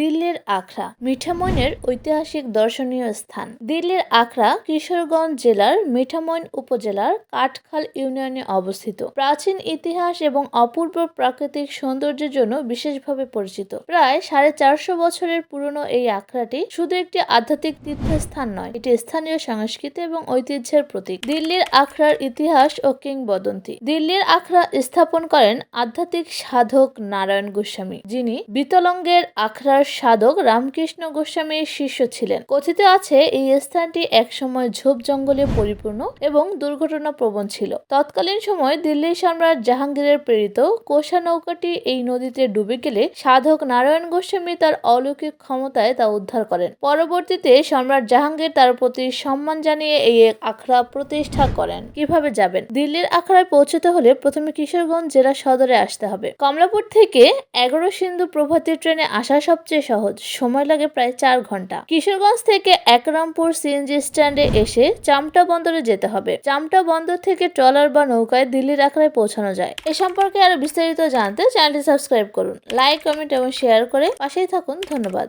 দিল্লির আখড়া, মিঠামইনের ঐতিহাসিক দর্শনীয় স্থান। দিল্লির আখড়া কিশোরগঞ্জ জেলার মিঠামইন উপজেলার কাঠখাল ইউনিয়নে অবস্থিত। প্রাচীন ইতিহাস এবং অপূর্ব প্রাকৃতিক সৌন্দর্যের জন্য বিশেষভাবে পরিচিত। প্রায় সাড়ে চারশো বছরের পুরনো এই আখড়াটি শুধু একটি আধ্যাত্মিক তীর্থস্থান নয়, এটি স্থানীয় সংস্কৃতি এবং ঐতিহ্যের প্রতীক। দিল্লির আখড়ার ইতিহাস ও কিংবদন্তি। দিল্লির আখড়া স্থাপন করেন আধ্যাত্মিক সাধক নারায়ণ গোস্বামী, যিনি বিতলঙ্গের আখড়ার সাধক রামকৃষ্ণ গোস্বামীর শিষ্য ছিলেন। কথিত আছে, এই স্থানটি একসময় ঝোপ জঙ্গলে পরিপূর্ণ এবং দুর্ঘটনা প্রবণ ছিল। তৎকালীন সময় দিল্লি সম্রাট জাহাঙ্গীরের প্রেরিত কোষা নৌকাটি এই নদীতে ডুবে গেলে সাধক নারায়ণ গোস্বামী তার অলৌকিক ক্ষমতায় তা উদ্ধার করেন। পরবর্তীতে সম্রাট জাহাঙ্গীর তার প্রতি সম্মান জানিয়ে এই এক আখড়া প্রতিষ্ঠা করেন। কীভাবে যাবেন? দিল্লির আখড়ায় পৌঁছতে হলে প্রথমে কিশোরগঞ্জ জেলা সদরে আসতে হবে। কমলাপুর থেকে এগারো সিন্ধু প্রভাতী ট্রেনে আসা সবচেয়ে সহজ। সময় লাগে প্রায় চার ঘণ্টা। কিশোরগঞ্জ থেকে একরামপুর সিএনজি স্ট্যান্ডে এসে চামটা বন্দরে যেতে হবে। চামটা বন্দর থেকে ট্রলার বা নৌকায় দিল্লির আখড়ায় পৌঁছানো যায়। এ সম্পর্কে আরও বিস্তারিত জানতে চ্যানেলটি সাবস্ক্রাইব করুন। লাইক, কমেন্ট এবং শেয়ার করে পাশেই থাকুন। ধন্যবাদ।